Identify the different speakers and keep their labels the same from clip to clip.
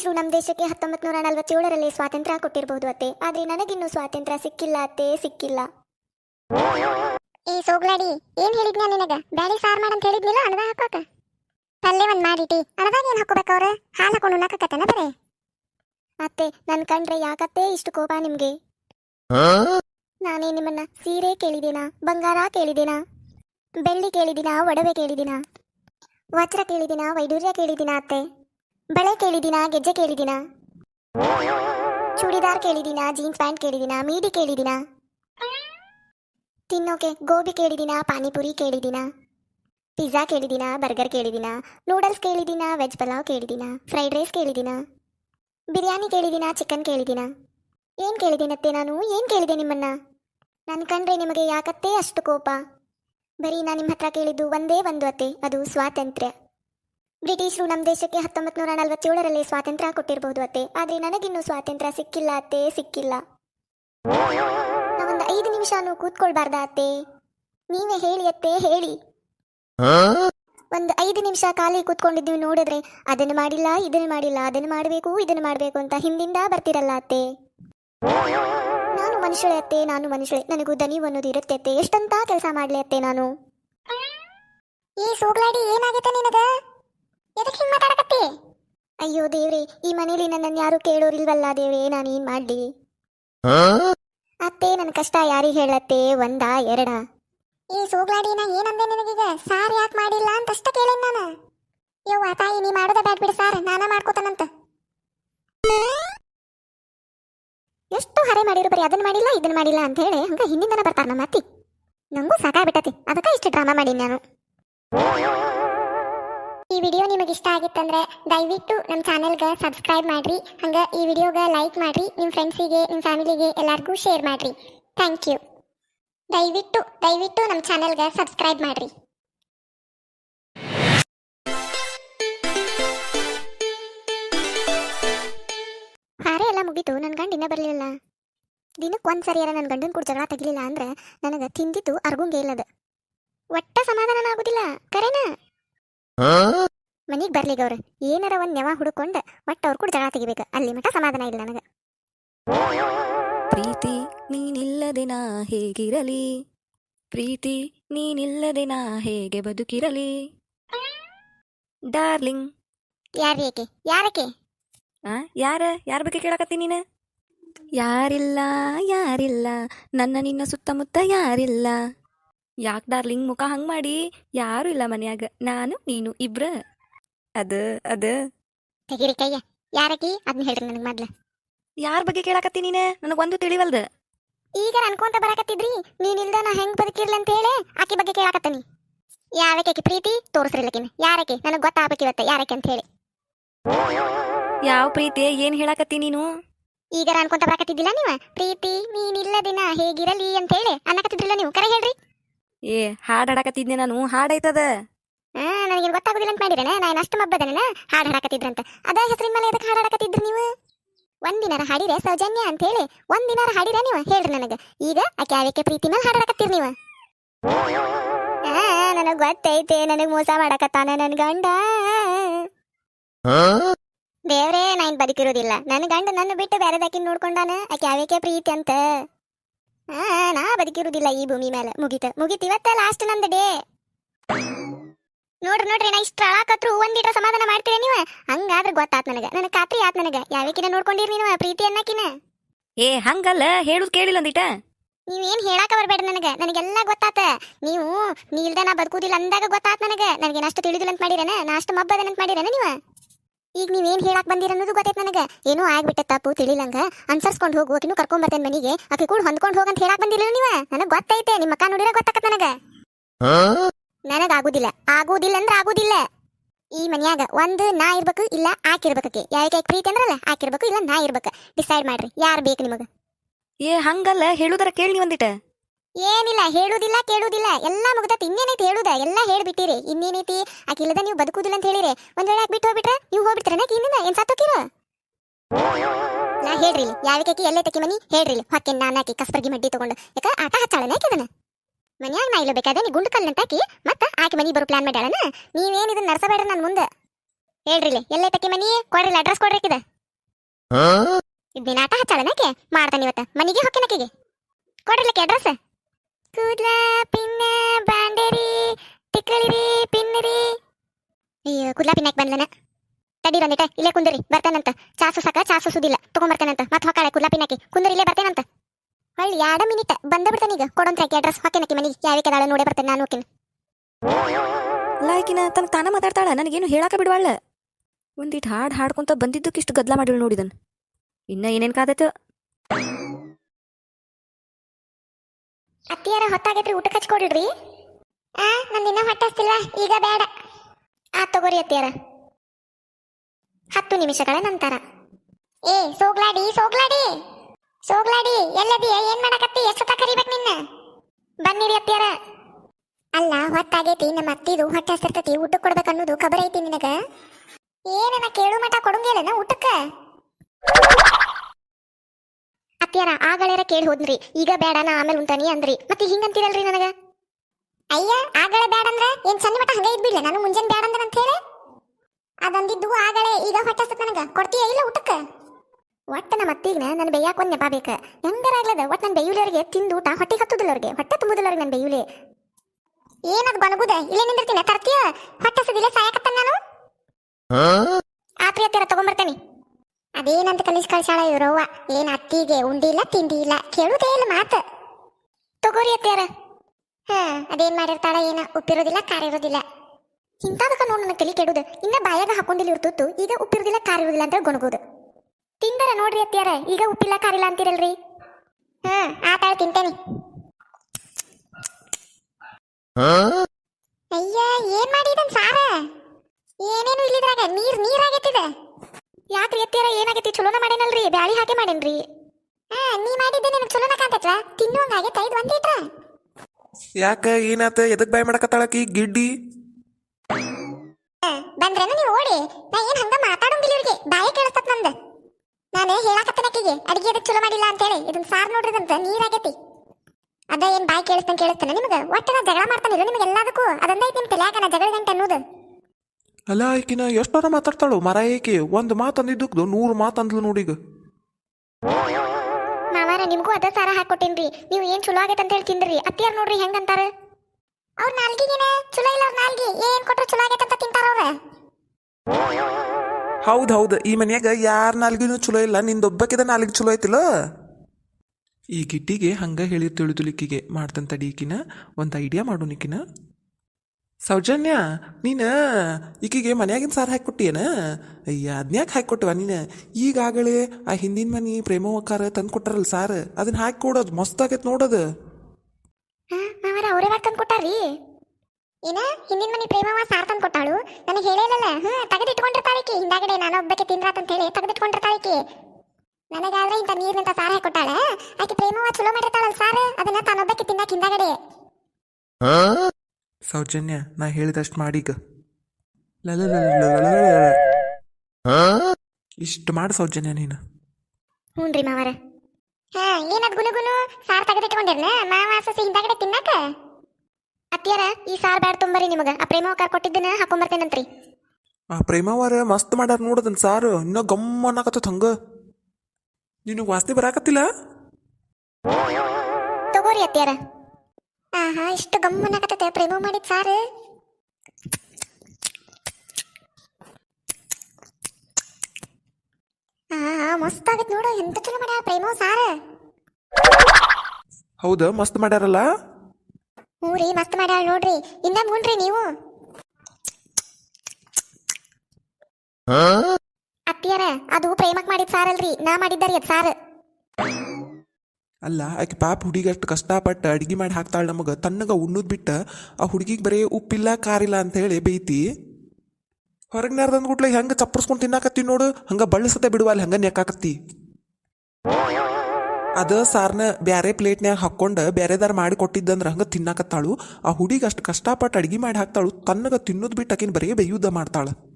Speaker 1: ಬ್ರಿಟಿಷರು ನಮ್ಮ ದೇಶಕ್ಕೆ ಹತ್ತೊಂಬತ್ತು ನೂರ ನಲವತ್ತೇಳರಲ್ಲಿ ಸ್ವಾತಂತ್ರ್ಯ ಕೊಟ್ಟಿರಬಹುದು ಅತ್ತೆ. ಆದ್ರೆ ನನಗಿನ್ನೂ ಸ್ವಾತಂತ್ರ್ಯ ಸಿಕ್ಕಿಲ್ಲ ಅತ್ತೆ ಸಿಕ್ಕಿಲ್ಲ.
Speaker 2: ಈ ಸೋಗ್ಲಾಡಿ ಏನ್ ಹೇಳಿದ್ನ ನಿನಗ? ಬ್ಯಾಳಿ ಸಾರ್ ಮಾಡಂತ ಹೇಳಿದ್ನಿಲ್ಲ ಅಣದ ಹಾಕೋಕ? ಪಲ್ಲೆ ಒಂದ್ ಮಾಡಿಟಿ ಅಣದಾಗ ಏನ್ ಹಾಕೋಬೇಕ ಅವ್ರ? ಹಾಲು ಹಾಕೊಂಡು ಉಣ್ಣಾಕತ್ತನ ಬರೇ?
Speaker 1: ಅತ್ತೆ ನನ್ ಕಂಡ್ರೆ ಯಾಕತ್ತೆ ಇಷ್ಟು ಕೋಪ ನಿಮ್ಗೆ? ನಾನೇ ನಿಮ್ಮನ್ನ ಸೀರೆ ಕೇಳಿದೀನಾ ಬಂಗಾರ ಕೇಳಿದೀನಾ ಬೆಳ್ಳಿ ಕೇಳಿದೀನಾ ಒಡವೆ ಕೇಳಿದೀನಾ ವಜ್ರ ಕೇಳಿದೀನಾ ವೈಡೂರ್ಯ ಕೇಳಿದೀನಾ ಅತ್ತೆ. ಬಳೆ ಕೇಳಿದಿನಾ, ಗೆಜ್ಜೆ ಕೇಳಿದ್ದೀನಾ ಚೂಡಿದಾರ್ ಕೇಳಿದಿನಾ, ಜೀನ್ಸ್ ಪ್ಯಾಂಟ್ ಕೇಳಿದಿನಾ, ಮೀಡಿ ಕೇಳಿದಿನಾ? ತಿನ್ನೋಕೆ ಗೋಬಿ ಕೇಳಿದ್ದೀನಾ ಪಾನಿಪುರಿ ಕೇಳಿದಿನಾ? ಪಿಜ್ಜಾ ಕೇಳಿದ್ದೀನಾ ಬರ್ಗರ್ ಕೇಳಿದ್ದೀನಾ ನೂಡಲ್ಸ್ ಕೇಳಿದ್ದೀನಾ ವೆಜ್ ಪಲಾವ್ ಕೇಳಿದ್ದೀನಾ ಫ್ರೈಡ್ ರೈಸ್ ಕೇಳಿದ್ದೀನಾ ಬಿರಿಯಾನಿ ಕೇಳಿದ್ದೀನಾ ಚಿಕನ್ ಕೇಳಿದ್ದೀನಾ ಏನು ಕೇಳಿದಿನತ್ತೆ ನಾನು? ಏನು ಕೇಳಿದೆ ನಿಮ್ಮನ್ನ? ನಾನು ಕಂಡ್ರೆ ನಿಮಗೆ ಯಾಕತ್ತೆ ಅಷ್ಟು ಕೋಪ? ಬರೀ ನಾನು ನಿಮ್ಮ ಹತ್ರ ಕೇಳಿದ್ದು ಒಂದೇ ಒಂದು ಅತ್ತೆ, ಅದು ಸ್ವಾತಂತ್ರ್ಯ. ಬ್ರಿಟಿಷರು ನಮ್ಮ ದೇಶಕ್ಕೆ ಹತ್ತೊಂಬತ್ತು ನೂರ ನಲವತ್ತೇಳರಲ್ಲಿ ಸ್ವಾತಂತ್ರ್ಯ ಕೊಟ್ಟಿರಬಹುದು ಅತ್ತೆ. ಆದ್ರೆ ನನಗಿನ್ನೂ ಸ್ವಾತಂತ್ರ್ಯ ಸಿಕ್ಕಿಲ್ಲ ಅತ್ತೆ, ಸಿಕ್ಕಿಲ್ಲ. ನಾವೊಂದು ಐದು ನಿಮಿಷನೂ ಕೂತ್ಕೊಳ್ಬಾರ್ದ ಅತ್ತೆ? ನೀವೇ ಹೇಳಿ ಅತ್ತೆ, ಹೇಳಿ. ಒಂದು ಐದು ನಿಮಿಷ ಖಾಲಿ ಕೂತ್ಕೊಂಡಿದ್ದೀವಿ ನೋಡಿದ್ರೆ ಅದನ್ನು ಮಾಡಿಲ್ಲ, ಇದನ್ನು ಮಾಡಿಲ್ಲ, ಅದನ್ನು ಮಾಡಬೇಕು, ಇದನ್ನು ಮಾಡಬೇಕು ಅಂತ ಹಿಂದಿಂದ ಬರ್ತಿರಲ್ಲ ಅತ್ತೆ. ನಾನು ಮನುಷ್ಯಳೆ ಅತ್ತೆ, ನಾನು ಮನುಷ್ಯಳೆ. ನನಗೂ ದನಿವು ಅನ್ನೋದು ಇರುತ್ತೆ ಅತ್ತೆ. ಎಷ್ಟಂತ ಕೆಲಸ ಮಾಡ್ಲಿ ಅತ್ತೆ ನಾನು.
Speaker 2: ಈ ಸೋಗ್ಲಾಡಿ, ಏನಾಗೈತೆ ನಿನಗ? ಎದಕ್ ಹಿಂಗೆ ಮಾತಾಡಕತ್ತಿ?
Speaker 1: ಅಯ್ಯೋ ದೇವ್ರಿ ಈ ಮನೇಲಿ ನನ್ನನ್ನು ಯಾರು ಕೇಳೋರಿಲ್ವಲ್ಲ ದೇವ್ರಿ ನಾನು ಏನ್ ಮಾಡ್ಲಿ ಅತ್ತೆ ನನ್ನ ಕಷ್ಟ ಯಾರಿಗೆ ಹೇಳತ್ತೆ? ಒಂದ ಎರಡ?
Speaker 2: ಈ ಸೋಗ್ಲಾಡಿ ನಾ ಏನಂದೆ ನಿನಗೀಗ? ಸಾರ್ ಯಾಕೆ ಮಾಡಿಲ್ಲ ಅಂತ ಅಷ್ಟ ಕೇಳೇನ್ ನಾನು. ಯವ್ವ ತಾಯಿ ನೀ ಮಾಡೋದ ಬ್ಯಾಡ್ ಬಿಡು ಸಾರ್ ನಾನ ಮಾಡ್ಕೋತಾನಂತ.
Speaker 1: ಎಷ್ಟು ಹರೆ ಮಾಡಿರು ಬರೀ ಅದನ್ನ ಮಾಡಿಲ್ಲ ಇದನ್ನ ಮಾಡಿಲ್ಲ ಅಂತ ಹೇಳಿ ಹಂಗ ಹಿಂದಿಂದನ ಬರ್ತಾರ ನಮ್ಮ ಅತ್ತಿ. ನಂಗೂ ಸಾಕಾಗ್ಬಿಟ್ಟತಿ ಅದಕ್ಕ ಇಷ್ಟು ಡ್ರಾಮಾ ಮಾಡೀನಿ ನಾನು.
Speaker 2: ಈ ವಿಡಿಯೋ ನಿಮಗೆ ಇಷ್ಟ ಆಗಿತ್ತಂದ್ರೆ ದಯವಿಟ್ಟು ನಮ್ಮ ಚಾನೆಲ್ಗೆ ಸಬ್ಸ್ಕ್ರೈಬ್ ಮಾಡ್ರಿ, ಹಂಗ ಈ ವಿಡಿಯೋಗೆ ಲೈಕ್ ಮಾಡ್ರಿ, ನಿಮ್ಮ ಫ್ರೆಂಡ್ಸಿಗೆ, ನಿಮ್ಮ ಫ್ಯಾಮಿಲಿಗೆ ಎಲ್ಲರಿಗೂ ಶೇರ್ ಮಾಡ್ರಿ. Thank you. ದಯವಿಟ್ಟು ದಯವಿಟ್ಟು ನಮ್ಮ ಚಾನೆಲ್ಗೆ ಸಬ್ಸ್ಕ್ರೈಬ್ ಮಾಡ್ರಿ.
Speaker 1: ಹಾರೆ ಎಲ್ಲ ಮುಗಿತು ನನ್ನ ಗಂಡ ಇನ್ನೂ ಬರಲಿಲ್ಲ. ದಿನಕ್ಕೆ ಒಂದು ಸರಿಯಾರ ನನ್ನ ಗಂಡನ ಕೂಡ ಜಗಳ ತೆಗಿಲಿಲ್ಲ ಅಂದ್ರೆ ನನಗೆ ತಿಂದಿದ್ದು ಅರ್ಗುಂಗೆ ಇಲ್ಲದ. ಒಟ್ಟ ಸಮಾಧಾನ ಆಗೋದಿಲ್ಲ, ಕರೆನಾ? ಮನಿಗೆ ಬರ್ಲಿಗ ಗೌರ ಏನಾರ ಒಂದ್ ನೆವ ಹುಡುಕೊಂಡ ಒಟ್ಟ ಅವ್ರ ಕೂಡ ಜಗಳ ತೆಗಿಬೇಕು. ಅಲ್ಲಿ ಮಟ ಸಮಾಧಾನ ಇಲ್ಲ ನನಗ.
Speaker 3: ಪ್ರೀತಿ ನೀನಿಲ್ಲದೆ ನಾ ಹೇಗಿರಲಿ? ಪ್ರೀತಿ ನೀನಿಲ್ಲದೆ ನಾ ಹೇಗೆ ಬದುಕಿರಲಿ? ಡಾರ್ಲಿಂಗ್.
Speaker 1: ಯಾರೇಕೆ ಯಾರಕ್ಕೆ?
Speaker 3: ಆ? ಯಾರ? ಯಾರ ಬಗ್ಗೆ ಕೇಳಕತ್ತಿ ನೀನು? ಯಾರಿಲ್ಲ ಯಾರಿಲ್ಲ. ನನ್ನ ನಿನ್ನ ಸುತ್ತಮುತ್ತ ಯಾರಿಲ್ಲ. ಯಾಕೆ ಡಾರ್ಲಿಂಗ್ ಮುಖ ಹಂಗ್ ಮಾಡಿ? ಯಾರು ಇಲ್ಲ ಮನ್ಯಾಗ. ನಾನು ನೀನು ಇಬ್ರ. ಅದ ಅದ.
Speaker 1: ತೆಗಿರಿ ಕೈಯ. ಯಾರಕಿ? ಅದನ್ನ ಹೇಳ್ರಿ ನನಗೆ ಮೊದ್ಲ.
Speaker 3: ಯಾರ ಬಗ್ಗೆ ಕೇಳಕತ್ತಿ ನನಗ ಒಂದು ತಿಳಿವಲ್ದ?
Speaker 1: ಈಗ ಅನ್ಕೊಂತ ಬರಾಕತ್ತಿದ್ರಿ. ನೀನಿಲ್ದ ನಾ ಹೆಂಗ್ ಬದುಕಿರ್ಲಿ ಅಂತ ಹೇಳಿ ಆಕಿ ಬಗ್ಗೆ ಕೇಳಾಕತ್ತೀನಿ. ಯಾರಕ್ಕೆ ಪ್ರೀತಿ? ತೋರಿಸ್ರಿಲ್ಲಕಿನ ಯಾರಕ್ಕೆ ನನಗೆ ಗೊತ್ತಾಗಬೇಕಿವತ್ತ ಯಾರಕ್ಕೆ ಅಂತ ಹೇಳಿ.
Speaker 3: ಯಾವ ಪ್ರೀತಿ? ಏನ್ ಹೇಳಾಕತ್ತಿ ನೀನು?
Speaker 1: ಈಗ ಅನ್ಕೊಂತ ಬರಾಕತ್ತಿದ್ದಿಲ್ಲ ನೀವ? ಪ್ರೀತಿ ನೀನಿಲ್ಲ ದಿನ ಹೇಗಿರಲಿ ಅಂತ ಹೇಳಿ ಅನ್ನಕತ್ತಿದ್ರಲ್ಲ ನೀವು? ಕರೆ ಹೇಳ್ರಿ.
Speaker 3: ಏ ಹಾಡ್ ಹಾಡಕತ್ತಿದ್ನೆ ನಾನು. ಹಾಡೈತದ
Speaker 1: ಹಾ ನನಗೇನು ಗೊತ್ತಾಗುದಿಲ್ಲ ಅಂತ ಮಾಡಿರೇನ ನಾನು ಅಷ್ಟು ಮಬ್ಬದನೇನ? ಹಾಡು ಹಾಡಕತ್ತಿದ್ರಂತ. ಅದ ಹೆಸರಿನ ಮೇಲೆ ಎದಕ್ಕೆ ಹಾಡು ನೀವು? ಒಂದಿನಾರ ಹಾಡಿರೆ ಸೌಜನ್ಯ ಅಂತ ಹೇಳಿ ಒಂದಿನಾರ ಹಾಡಿರ ನೀವು ಹೇಳ್ರಿ ನನಗೆ. ಈಗ ಆಕೆ ಯಾವಕ್ಕೆ ಪ್ರೀತಿ ಮೇಲೆ ಹಾಡು ನೀವು. ನನಗೆ ಗೊತ್ತೈತೆ ನನಗೆ ಮೋಸ ಮಾಡಕತ್ತಾನ ನನ್ನ ಗಂಡ. ದೇವ್ರೇ ನಾನು ಬದುಕಿರೋದಿಲ್ಲ. ನನ್ನ ಗಂಡ ನನ್ನ ಬಿಟ್ಟು ಬೇರೆದಾಕಿ ನೋಡ್ಕೊಂಡಾನ? ಆಕೆ ಆವೇಕೆ ಪ್ರೀತಿ ಅಂತ. ನಾ ಬದುಕಿರುವುದಿಲ್ಲ ಈ ಭೂಮಿ ಮೇಲೆ ಮುಗಿತ. ಮುಗಿತ ಇವತ್ತ ಲಾಸ್ಟ್ ನಂದ ಡೇ ನೋಡ್ರಿ ನೋಡ್ರಿ ನಾ ಇಷ್ಟ ಅಳಾಕತ್ರು ಒಂದಿಟ್ರ ಸಮಾಧಾನ ಮಾಡ್ತೀರಿ ನೀವ? ಹಂಗಾದ್ರೆ ಗೊತ್ತಾತ್ ನನಗ. ನನಗೆ ಖಾತ್ರಿ ಆತ್ ನನಗ. ಯಾವಕಿನ ನೋಡ್ಕೊಂಡಿರಿ ನೀವ ಪ್ರೀತಿ ಅನ್ನಕಿನ?
Speaker 3: ಏ ಹಂಗಲ್ಲ. ಹೇಳುದ್ ಕೇಳಿಲ್ಲ ಒಂದಿಟ
Speaker 1: ನೀವೇನ್ ಹೇಳಾಕ ಬರ್ಬೇಡ ನನಗ. ನನಗೆಲ್ಲ ಗೊತ್ತಾತ. ನೀವು ನೀ ಇಲ್ದ ನಾ ಬದುಕುದಿಲ್ಲ ಅಂದಾಗ ಗೊತ್ತಾತ್ ನನಗ. ನನಗೆ ಅಷ್ಟು ತಿಳಿದಿಲ್ಲ ಅಂತ ಮಾಡಿರೇನ? ನಾ ಅಷ್ಟು ಮಬ್ಬದನ ಅಂತ ಮಾಡಿರೇನ ನೀವು? ಈಗ ನೀವ್ ಏನ್ ಹೇಳಾಕ ಬಂದಿರ ಅನ್ನೋದು ಗೊತ್ತೈತ್ ನನಗೆ. ಏನೋ ಆಗ್ಬಿಟ್ಟ ತಪ್ಪು, ತಿಳಿಲಂಗ. ಅನ್ಸರ್ಸ್ಕೊಂಡು ಹೋಗು, ಆಕಿನೂ ಕರ್ಕೊಂಡ್ ಬರ್ತೇನೆ ಮನಿಗೆ. ಆಕೆ ಕೂಡ ಹೊಂದ್ಕೊಂಡು ಹೋಗಂತ ಹೇಳಕ್ ಬಂದಿರಲಿಲ್ಲ ನೀವ? ನನಗ್ ಗೊತ್ತೈತೆ, ನಿಮ್ಮ ಅಕ್ಕ ನೋಡಿರ ಗೊತ್ತಾಕತ್ ನನಗ. ನನಗ ಆಗುದಿಲ್ಲ. ಆಗುದಿಲ್ಲ ಅಂದ್ರೆ ಆಗುದಿಲ್ಲ. ಈ ಮನ್ಯಾಗ ಒಂದು ನಾ ಇರ್ಬೇಕು, ಇಲ್ಲ ಆಕಿರ್ಬೇಕಕ್ಕೆ ಯಾಕೆ ಪ್ರೀತಿ ಅಂದ್ರಲ್ಲ ಆಕಿರ್ಬೇಕು ಇಲ್ಲ ನಾ ಇರ್ಬೇಕು. ಡಿಸೈಡ್ ಮಾಡ್ರಿ, ಯಾರು ಬೇಕು ನಿಮಗ?
Speaker 3: ಏ, ಹಂಗಲ್ಲ, ಹೇಳುದರ ಕೇಳಿ ಒಂದಿಟ.
Speaker 1: ಏನಿಲ್ಲ ಹೇಳುದಿಲ್ಲ ಕೇಳುದಿಲ್ಲ. ಎಲ್ಲ ಮುಗ್ದತ್ ಇನ್ನೇನೈತಿ ಹೇಳುದ. ಎಲ್ಲ ಹೇಳ್ಬಿಟ್ಟಿರಿ. ಇನ್ನೇನೈತಿ? ಆಕಿಲ್ಲದ ನೀವು ಬದುಕುದಿಲ್ಲ ಅಂತ ಹೇಳಿರಿ. ಒಂದ್ ವೇಳೆ ಬಿಟ್ಟು ಹೋಗ್ಬಿಟ್ರೆ ನೀವು ಹೋಗ್ಬಿಡ್ತಾರ ಇನ್ನಿಂದ ಏನ್ ಸತ್ತೋಕಿರ? ನಾ ಹೇಳ್ರಿ ಯಾವಕ್ಕೆ ಎಲ್ಲೇ ತಕ್ಕಿ ಮನಿ? ಹೇಳ್ರಿ ಹೊಕ್ಕೆ ನಾನಾಕಿ ಕಸ್ಬರ್ಗಿ ಮಡ್ಡಿ ತಗೊಂಡು. ಯಾಕ? ಆಟ ಹಚ್ಚಾಳನ ಅದನ್ನ. ಮನ್ಯಾಗ ನಾ ಇಲ್ಲ ಬೇಕಾದ್ರೆ ನೀ ಗುಂಡು ಕಲ್ಲಂತ ಹಾಕಿ ಮತ್ತ ಆಕೆ ಮನಿ ಬರೋ ಪ್ಲಾನ್ ಮಾಡ್ಯಾಳನ? ನೀವೇನ್ ಇದನ್ನ ನಡ್ಸಬೇಡ್ರಿ ನನ್ ಮುಂದೆ. ಹೇಳ್ರಿ ಎಲ್ಲೇ ತಕ್ಕಿ ಮನಿ? ಕೊಡ್ರಿ ಅಡ್ರೆಸ್ ಕೊಡ್ರಿ ಆಕಿದ. ಇದ್ ಆಟ ಹಚ್ಚಾಳನಕ್ಕೆ ಮಾಡ್ತಾನೆ ಇವತ್ತ. ಮನಿಗೆ ಹೊಕ್ಕಿನಕಿಗೆ ಕೊಡ್ರಿ ಅಡ್ರೆಸ್ ಕೂದ್ಲ, ಪಿನ್ನ, ಬಾಂಡೇರಿ, ತಿಕ್ಕಳಿರಿ, ಪಿನ್ನರಿ. ಅಯ್ಯೋ, ಕೂದ್ಲ ಪಿನ್ನಕ್ ಬಂದ್ಲನ? ತಡಿ ಬಂದಿಟ ಇಲ್ಲೇ ಕುಂದ್ರಿ, ಬರ್ತಾನಂತ. ಚಾಸು ಸಾಕ, ಚಾಸು ಸುದಿಲ್ಲ, ತಗೊಂಬರ್ತಾನಂತ. ಮತ್ ಹೊಕ್ಕಾಳೆ ಕೂದ್ಲ ಪಿನ್ನಕಿ ಕುಂದ್ರಿ, ಇಲ್ಲೇ ಬರ್ತೇನಂತ. ಹೊಳ್ಳಿ ಎರಡು ಮಿನಿಟ್ ಬಂದ ಬಿಡ್ತಾನೆ ಈಗ. ಕೊಡೊಂತ್ರ ಅಡ್ರೆಸ್ ಅಡ್ರೆಸ್ ಮನೆಗೆ. ಮನಿಗೆ ಯಾವಿಕದಾಳ ನೋಡೇ ಬರ್ತೇನೆ ನಾನು ಹೋಕಿನ
Speaker 3: ಲಾಯ್ಕಿನ ತನ್ನ ತಾನ ಮಾತಾಡ್ತಾಳ, ನನಗೇನು ಹೇಳಾಕ ಬಿಡವಾಳ ಒಂದಿಟ್ಟು ಹಾಡು ಹಾಡ್ಕೊಂತ ಬಂದಿದ್ದಕ್ಕೆ ಇಷ್ಟು ಗದ್ಲ ಮಾಡಿಳು ನೋಡಿದನ್ ಇನ್ನ ಏನೇನ್ ಕಾದೈತು?
Speaker 1: ಅತ್ತಿಯಾರ ಹೊತ್ತಾಗೈತ್ರಿ ಊಟಕ್ಕೆ ಹಚ್ಕೊಡ್ರಿ.
Speaker 2: ಆ ನಂದಿನ್ನ ಹೊಟ್ಟೆ ಹಸ್ತಿಲ್ವಾ? ಈಗ ಬೇಡ.
Speaker 1: ಆ, ತಗೋರಿ ಅತ್ತಿಯಾರ. ಹತ್ತು ನಿಮಿಷಗಳ ನಂತರ.
Speaker 2: ಏ, ಸೋಗ್ಲಾಡಿ ಸೋಗ್ಲಾಡಿ. ಸೋಗ್ಲಾಡಿ ಎಲ್ಲದಿ ಏನ್ ಮಾಡಕತ್ತಿ? ಎಷ್ಟೊತ್ತ ಕರಿಬೇಕು ನಿನ್ನ?
Speaker 1: ಬನ್ನಿರಿ ಅತ್ತಿಯಾರ.
Speaker 2: ಅಲ್ಲ, ಹೊತ್ತಾಗೈತಿ, ನಮ್ಮ ಅತ್ತಿದು ಹೊಟ್ಟೆ ಹಸಿರ್ತತಿ ಊಟಕ್ಕೆ ಕೊಡ್ಬೇಕು ಅನ್ನೋದು ಖಬರ್ ಐತಿ ನಿನಗ. ಏನನ ಕೇಳು ಮಠ ಕೊಡಂಗಿಲ್ಲನ ಊಟಕ್ಕ?
Speaker 1: ಅತ್ತಿಯಾರ ಆಗಳೇರ ಕೇಳಿ ಹೋದ್ರಿ ಈಗ ಬೇಡ ನಾ ಆಮೇಲೆ ಉಂಟಾನಿ ಅಂದ್ರಿ. ಮತ್ತೆ ಹಿಂಗಂತೀರಲ್ರಿ ನನಗ?
Speaker 2: ಅಯ್ಯ ಆಗಳೆ ಬೇಡ ಅಂದ್ರ ಏನ್ ಚಂದ ಮಟ ಹಂಗ ಇದ್ಬಿಡ್ಲೆ? ನಾನು ಮುಂಜಾನೆ ಬೇಡ ಅಂದ್ರ ಅಂತ ಹೇಳಿ. ಅದಂದಿದ್ದು ಆಗಳೇ ಈಗ ಹೊಟ್ಟೆ ಹಸ್ತತ್ ನನಗ. ಕೊಡ್ತೀಯ ಇಲ್ಲ ಊಟಕ್ಕೆ?
Speaker 1: ಒಟ್ಟ ನಮ್ಮ ಅತ್ತಿಗೆ ನನ್ನ ಬೇಯಾಕ ಒಂದ್ ನೆಪ ಬೇಕ. ಹೆಂಗಾರ ಆಗ್ಲದ? ಒಟ್ ನನ್ನ ಬೇಯುಲಿಯರಿಗೆ ತಿಂದು ಊಟ ಹೊಟ್ಟೆ ಹತ್ತುದಿಲ್ಲ ಅವ್ರಿಗೆ. ಹೊಟ್ಟೆ ತುಂಬುದಿಲ್ಲ ಅವ್ರಿಗೆ ನನ್ನ ಬೇಯುಲಿ
Speaker 2: ಏನದು ಗೊನಗುದ ಇಲ್ಲೇ ನಿಂದಿರ್ತೀನಿ ತರ್ತೀಯ? ಹೊಟ್ಟೆ ಸದಿಲ್ಲ ಸಾಯಕತ್ತ ನಾನು?
Speaker 1: ಆತ್ರಿ ಹತ್ತಿರ ತಗೊಂಬರ್ತೇನೆ.
Speaker 2: ಅದೇನಂತ ಕಲಿಸ್ ಕಳ್ಸಾಳ ಇವ್ರವ್ವ ಏನ್ ಅತ್ತಿಗೆ ಉಂಡಿಲ್ಲ ತಿಂಡಿ ಇಲ್ಲ? ಕೇಳುದೇ ಇಲ್ಲ ಮಾತು.
Speaker 1: ತಗೋರಿ ಅತ್ತಿಯಾರ.
Speaker 2: ಹ, ಅದೇನ್ ಮಾಡಿರ್ತಾಳ ಏನ, ಉಪ್ಪಿರೋದಿಲ್ಲ, ಖಾರ ಇರೋದಿಲ್ಲ.
Speaker 1: ಇಂಥದಕ್ಕ ನೋಡ್ ನನ್ನ ತಲೆ ಕೆಡುದು. ಇನ್ನ ಬಾಯಾಗ ಹಾಕೊಂಡಿಲ್ಲ ಇರ್ತುತ್ತು ಈಗ ಉಪ್ಪಿರೋದಿಲ್ಲ, ಖಾರ ಇರುದಿಲ್ಲ ಅಂತ ಗೊಣಗೋದು. ತಿಂದರ ನೋಡ್ರಿ ಅತ್ತಿಯಾರ, ಈಗ ಉಪ್ಪಿಲ್ಲ ಕಾರಿಲ್ಲ ಅಂತೀರಲ್ರಿ?
Speaker 2: ಹ ಆತಾಳ ತಿಂತೇನಿ. ಅಯ್ಯ, ಏನ್ ಮಾಡಿದನ್ ಸಾರ? ಏನೇನು ಇಲ್ಲಿದ್ರಾಗ, ನೀರ್ ನೀರಾಗೈತಿದ
Speaker 1: ಯಾಕ್ರಿ ಅತ್ತಿಯಾರ ಏನಾಗೈತಿ? ಚಲೋನ ಮಾಡೇನಲ್ರಿ? ಬ್ಯಾಳಿ ಹಾಕಿ ಮಾಡೇನ್ರಿ?
Speaker 2: ಹಾ ನೀ ಮಾಡಿದ್ದೆ ನಿನಗೆ ಚಲೋನ ಕಾಂತತ್ವ ತಿನ್ನುವಂಗ ಆಗೈತ ಒಂದ್ ಲೀಟ್ರ?
Speaker 4: ಯಾಕ ಏನಾತ? ಎದಕ್ ಬಾಯ್ ಮಾಡಕತ್ತಾಳಕಿ ಗಿಡ್ಡಿ?
Speaker 2: ಬಂದ್ರೇನು ನೀವು ಓಡಿ? ನಾ ಏನ್ ಹಂಗ ಮಾತಾಡೋಂಗಿಲ್ಲ ಇವ್ರಿಗೆ. ಬಾಯಿ ಕೇಳಿಸ್ತತ್ ನಂದು. ನಾನು ಹೇಳಾಕತ್ತನಕಿಗೆ ಅಡಿಗೆ ಅದಕ್ಕೆ ಚಲೋ ಮಾಡಿಲ್ಲ ಅಂತೇಳಿ. ಇದನ್ನ ಸಾರ್ ನೋಡ್ರಿದಂತ ನೀರಾಗೈತಿ. ಅದ ಏನ್ ಬಾಯಿ ಕೇಳಿಸ್ತಾನ ಕೇಳಿಸ್ತಾನೆ ನಿಮ್ಗೆ? ಒಟ್ಟು ನಾ ಜಗಳ ಮಾಡ್ತಾನಿಲ್ಲ ನಿಮಗೆ ಎಲ್ಲದಕ್ಕೂ? ಅದಂದ ಐತಿ ನಿಮ್ ತಲ್ಯಾಕ ನಾ ಜಗಳ ಗಂಟೆ ಅನ್ನೋದು.
Speaker 4: ಅಲ್ಲ ಈಕಿನ ಎಷ್ಟರ ಮಾತಾಡ್ತಾಳು? ಮರ ಏಕೆ? ಒಂದು ಮಾತು ಅಂದಿದ್ದಕ್ದು ನೂರು ಮಾತು ನೋಡಿಗ ನೋಡೀಗ
Speaker 1: ಮಾವಾರ ನಿಮ್ಗೂ ಅದ ಸಾರ ಹಾಕೊಟ್ಟಿನ್ರಿ. ನೀವು ಏನ್ ಚಲೋ ಆಗೈತೆ ಅಂತ ಹೇಳಿ ತಿಂದ್ರಿ. ಅತ್ತಿಯಾರ ನೋಡ್ರಿ ಅಂತಾರೆ?
Speaker 2: ಅವ್ರ ನಾಲ್ಗಿಗೇನ ಚಲೋ ಇಲ್ಲ ಅವ್ರ ನಾಲ್ಗಿ? ಏನ್ ಕೊಟ್ರು ಚಲೋ ಆಗೈತೆ ಅಂತ ತಿಂತಾರ ಅವ್ರ?
Speaker 4: ಹೌದು ಹೌದು. ಈ ಮನ್ಯಾಗ ಯಾರ ನಾಲ್ಗಿನೂ ಚಲೋ ಇಲ್ಲ? ನಿಂದೊಬ್ಬಕಿದ ನಾಲ್ಗಿ ಚಲೋ ಐತಿಲ್ಲ? ಈ ಗಿಟ್ಟಿಗೆ ಹಂಗ ಹೇಳಿ ತಿಳಿದುಲಿಕ್ಕಿಗೆ ಮಾಡ್ತಂತ ಡೀಕಿನ ಒಂದು ಐಡಿಯಾ ಮಾಡು ನಿಕ್ಕಿನ ಸೌಜನ್ಯ ನೀನು ಈಕಿಗೆ ಮನ್ಯಾಗಿನ ಸಾರು ಹಾಕಿಕೊಟ್ಟಿಯೇನ? ಅಯ್ಯ ಅದ್ನ್ಯಾಕೆ ಹಾಕಿಕೊಟ್ಟವ ನೀನು? ಈಗಾಗಲೇ ಆ ಹಿಂದಿನ ಮನೆ ಪ್ರೇಮವಕ್ಕಾರ ತಂದು ಕೊಟ್ಟಾರಲ್ಲ ಸಾರು ಅದನ್ನ ಹಾಕಿ ಕೊಡೋದು ಮಸ್ತ್ ಆಗೈತೆ ನೋಡೋದು.
Speaker 1: ಹಾ ಮಾವಾರ ಅವರೇ ತಂದು ಕೊಟ್ಟಾರ್ರಿ
Speaker 2: ಏನ ಹಿಂದಿನ ಮನೆ ಪ್ರೇಮವ ಸಾರ್ ತಂದ್ ಕೊಟ್ಟಾಳು ನನಗೆ ಹೇಳಿಲ್ಲಲ್ಲ ಹ್ಮ್ ತೆಗೆದಿಟ್ಕೊಂಡಿರ್ತಾಳಿಕಿ ಹಿಂದಾಗಡೆ ನಾನು ಒಬ್ಬಕ್ಕೆ ತಿಂದ್ರಾತಂತ ಹೇಳಿ ತೆಗೆದಿಟ್ಕೊಂಡಿರ್ತಾಳಿಕಿ ನನಗಾದ್ರೆ ಇಂಥ ನೀರಿನಂತ ಸಾರ ಹಾಕೊಟ್ಟಾಳ ಆಕೆ ಪ್ರೇಮವ ಚಲೋ ಮಾಡಿರ್ತಾಳಲ್ಲ ಸಾರು ಅದನ್ನ ತಾನೊಬ್ಬಕ್ಕೆ ತಿನ್ನಾಕ ಹಿಂದಾಗಡೆ.
Speaker 4: ಸೌಜನ್ಯ ನಾ ಹೇಳಿದಷ್ಟು ಮಾಡೀಗ. ಇಷ್ಟು ಮಾಡು ಸೌಜನ್ಯ ನೀನು.
Speaker 1: ಹ್ಞೂನ್ರಿ ಮಾವಾರ.
Speaker 2: ಹಾ ಏನದ್ ಗುನುಗುನು ಸಾರ್ ತೆಗೆದಿಟ್ಕೊಂಡಿರ್ನ? ಮಾವ ಸಸಿ ಹಿಂದಾಗಡೆ ತಿನ್ನಕ?
Speaker 1: ಅತ್ತಿಯರ ಈ ಸಾರ್ ಬ್ಯಾಡ್ ತುಂಬರಿ ನಿಮಗ. ಆ ಪ್ರೇಮ ಕಾರ್ ಕೊಟ್ಟಿದ್ದನ್ನ ಹಾಕೊಂಬರ್ತೇನಂತ್ರಿ.
Speaker 4: ಆ ಪ್ರೇಮವಾರ ಮಸ್ತ್ ಮಾಡ್ಯಾರ ನೋಡದನ್ ಸಾರು. ಇನ್ನೂ ಗಮ್ಮ ಅನ್ನಕತ್ತ ಹಂಗ. ನಿನಗೆ ವಾಸ್ತಿ ಬರಾಕತ್ತಿಲ್ಲ?
Speaker 1: ತಗೋರಿ ಅತ್ತಿಯಾರ.
Speaker 2: ಆಹಾ ಇಷ್ಟು ಗಮ್ಮನಾಗತ್ತೆ ಪ್ರೇಮ ಮಾಡಿದ್ ಸಾರು. ಆಹಾ ಮಸ್ತ್ ಆಗತ್ ನೋಡು. ಎಂತ ಚಲೋ ಮಾಡ್ಯಾಳ ಪ್ರೇಮ ಸಾರು.
Speaker 4: ಹೌದಾ ಮಸ್ತ್ ಮಾಡ್ಯಾರಲ್ಲ?
Speaker 2: ಹ್ಞೂ ರೀ ಮಸ್ತ್ ಮಾಡ್ಯಾಳ ನೋಡ್ರಿ. ಇನ್ನ ಮುನ್ರಿ ನೀವು.
Speaker 1: ಅತ್ತಿಯರ ಅದು ಪ್ರೇಮಕ್ ಮಾಡಿದ ಸಾರಲ್ರಿ. ನಾ ಮಾಡಿದ್ದಾರಿ ಅದ್ ಸಾರು.
Speaker 4: ಅಲ್ಲ, ಆಕೆ ಪಾಪ ಹುಡುಗಿ ಅಷ್ಟು ಕಷ್ಟಪಟ್ಟು ಅಡುಗೆ ಮಾಡಿ ಹಾಕ್ತಾಳೆ ನಮಗೆ. ತಣ್ಣಗ ಉಣ್ಣದ್ ಬಿಟ್ಟು ಆ ಹುಡುಗಿಗೆ ಬರೀ ಉಪ್ಪಿಲ್ಲ, ಕಾರಿಲ್ಲ ಅಂತ ಹೇಳಿ ಬೈತಿ ಹೊರಗೆ ನಾರ್ದಂದ್ ಹೆಂಗೆ ಚಪ್ಪರ್ಸ್ಕೊಂಡು ತಿನ್ನಾಕತ್ತಿ ನೋಡು. ಹಂಗೆ ಬಳ್ಳಿಸತ್ತೆ ಬಿಡುವಲ್ಲಿ ಹಂಗೆ ನೆಕ್ಕಾಕತ್ತಿ. ಅದ ಸಾರ್ನ ಬ್ಯಾರೆ ಪ್ಲೇಟ್ನ್ಯಾಗ ಹಾಕ್ಕೊಂಡು ಬೇರೆದಾರ ಮಾಡಿ ಕೊಟ್ಟಿದ್ದಂದ್ರೆ ಹಂಗೆ ತಿನ್ನಾಕತ್ತಾಳು. ಆ ಹುಡುಗಿ ಅಷ್ಟು ಕಷ್ಟಪಟ್ಟು ಅಡುಗೆ ಮಾಡಿ ಹಾಕ್ತಾಳು. ತನ್ನಗ ತಿನ್ನೋದು ಬಿಟ್ಟು ಆಕಿನ ಬರೀ ಬೇಯುದ್ದ ಮಾಡ್ತಾಳೆ.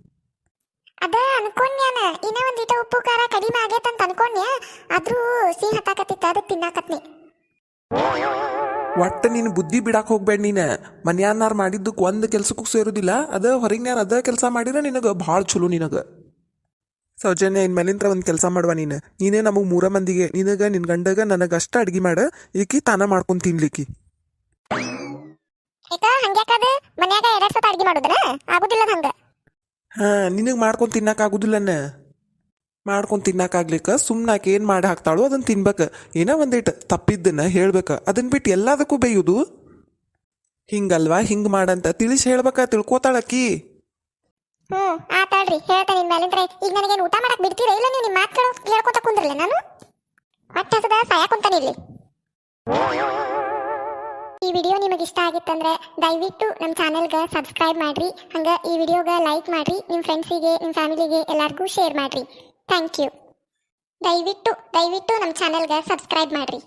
Speaker 2: ಅದ ಅನ್ಕೊಂಡ್ಯಾನ ಇನ್ನ ಒಂದ್ ಇಟ ಉಪ್ಪು ಖಾರ ಕಡಿಮೆ ಆಗೈತಂತ ಅನ್ಕೊಂಡ್ಯ ಆದ್ರೂ ಸಿಹಿ ಹತ್ತಾಕತ್ತಿತ್ತ ಅದಕ್ಕೆ ತಿನ್ನಾಕತ್ನಿ
Speaker 4: ಒಟ್ಟ ನೀನು ಬುದ್ಧಿ ಬಿಡಾಕ್ ಹೋಗ್ಬೇಡ ನೀನು. ಮನ್ಯಾನಾರ್ ಮಾಡಿದ್ದಕ್ಕೆ ಒಂದು ಕೆಲ್ಸಕ್ಕೂ ಸೇರೋದಿಲ್ಲ. ಅದ ಹೊರಗಿನ್ಯಾರ ಅದ ಕೆಲಸ ಮಾಡಿದ್ರೆ ನಿನಗೆ ಭಾಳ ಚಲೋ ನಿನಗೆ. ಸೌಜನ್ಯ ಇನ್ಮೇಲಿಂತ್ರ ಒಂದು ಕೆಲಸ ಮಾಡುವ ನೀನು. ನೀನೇ ನಮಗೆ ಮೂರ ಮಂದಿಗೆ ನಿನಗೆ ನಿನ್ನ ಗಂಡಗ ನನಗೆ ಅಷ್ಟ ಅಡ್ಗಿ ಮಾಡ. ಈಕಿ ತಾನ ಮಾಡ್ಕೊಂಡು ತಿನ್ಲಿಕ್ಕಿ.
Speaker 1: ಯಾಕ ಹಂಗ್ಯಾಕದ ಮನ್ಯಾಗ ಎರಡ್ ಸತ ಅಡ್ಗೆ ಮಾಡುದ್ರ ಆಗುದಿಲ್ಲ ಹಂಗ?
Speaker 4: ಹಾ, ನಿನಗೆ ಮಾಡ್ಕೊಂಡು ತಿನ್ನಕ್ಕಾಗುದಿಲ್ಲನ ಮಾಡ್ಕೊಂಡು ತಿನ್ನಕ್ಕಾಗ್ಲಿಕ್ಕೆ ಸುಮ್ಮನಾಕೆ ಏನು ಮಾಡಿ ಹಾಕ್ತಾಳೋ ಅದನ್ನ ತಿನ್ಬೇಕು. ಏನೋ ಒಂದಿಟ್ಟು ತಪ್ಪಿದ್ದನ್ನು ಹೇಳ್ಬೇಕು. ಅದನ್ನು ಬಿಟ್ಟು ಎಲ್ಲದಕ್ಕೂ ಬೇಯೋದು? ಹಿಂಗಲ್ವಾ? ಹಿಂಗೆ ಮಾಡಂತ ತಿಳಿಸಿ ಹೇಳ್ಬೇಕ ತಿಳ್ಕೊತಾಳಕ್ಕಿ
Speaker 1: ಹ್ಮ್ ಆತಾಳ್ರಿ ಹೇಳ್ತೇನೆ ನಿಮ್ಮ ಮೇಲೆ ಈಗ ನನಗೇನು ಊಟ ಮಾಡಕ್ ಬಿಡ್ತೀರಾ? ಇಲ್ಲ ನೀವು ನಿಮ್ಮ ಮಾತುಗಳು ಹೇಳ್ಕೊತ ಕುಂದ್ರಲ್ಲ ನಾನು? ಹೊಟ್ಟೆ ಹಸದ ಸಾಯ ಕುಂತಾನೆ ಇಲ್ಲಿ. ವಿಡಿಯೋ ನಿಮಗೆ ಇಷ್ಟ ಆಗಿತ್ತಂದ್ರೆ ದಯವಿಟ್ಟು ನಮ್ಮ ಚಾನಲ್ಗೆ ಸಬ್ಸ್ಕ್ರೈಬ್ ಮಾಡಿರಿ, ಹಂಗ ಈ ವಿಡಿಯೋಗೆ ಲೈಕ್ ಮಾಡ್ರಿ ನಿಮ್ಮ ಫ್ರೆಂಡ್ಸಿಗೆ ನಿಮ್ಮ ಫ್ಯಾಮಿಲಿಗೆ ಎಲ್ಲರಿಗೂ ಶೇರ್ ಮಾಡ್ರಿ. ಥ್ಯಾಂಕ್ ಯು ದಯವಿಟ್ಟು ದಯವಿಟ್ಟು ನಮ್ಮ ಚಾನಲ್ಗೆ ಸಬ್ಸ್ಕ್ರೈಬ್ ಮಾಡ್ರಿ.